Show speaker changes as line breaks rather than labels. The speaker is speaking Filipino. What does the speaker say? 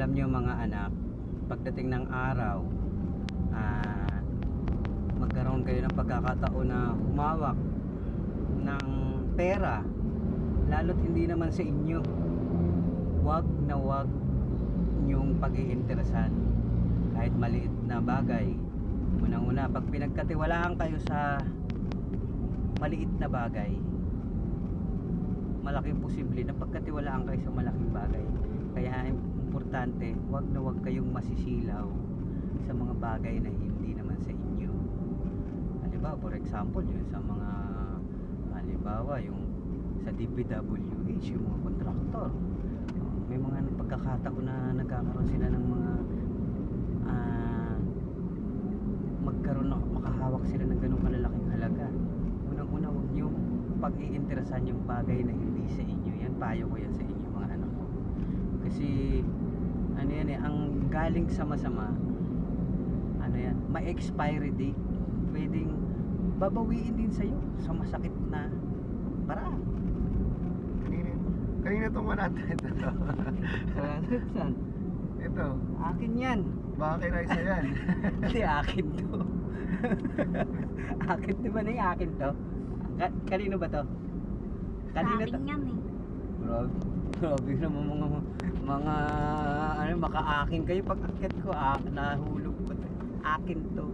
alam nyo mga anak, pagdating ng araw, ah, magkaroon kayo ng pagkakataon na humawak ng pera, lalo't hindi naman sa inyo, wag na wag nyong pag-iinteresan kahit maliit na bagay. Unang-una, pag pinagkatiwalaan kayo sa maliit na bagay, malaking posible na pagkatiwalaan kayo sa malaking bagay. Importante, wag na wag kayong masisilaw sa mga bagay na hindi naman sa inyo. Halimbawa, for example, yun sa mga halimbawa, yung sa DPWH, yung mga kontraktor. May mga pagkakataon na nagkakaroon sila ng mga ah, magkaroon na makahawak sila ng ganong kalalaking halaga. Unang-una, huwag niyo pag-iinteresan yung bagay na hindi sa inyo. Yan, payo ko yan sa inyo mga anak ko. Kasi, ano yan ang galing sa masama, ano yan, may expiry date. Pwedeng babawiin din sa'yo sa masakit na paraan.
Kanina, kanina itong 100 ito.
Saan?
ito,
Akin yan.
baka kay Raisa yan.
Hindi, akin to. akin, di ba na yung akin to? Ka- kanino ba to? Kanino to?
Sabi niyan eh.
Grabe, grabe naman mga, mga, maka-akin kayo. Pag akit ko, ah, nahulog ko. Akin to.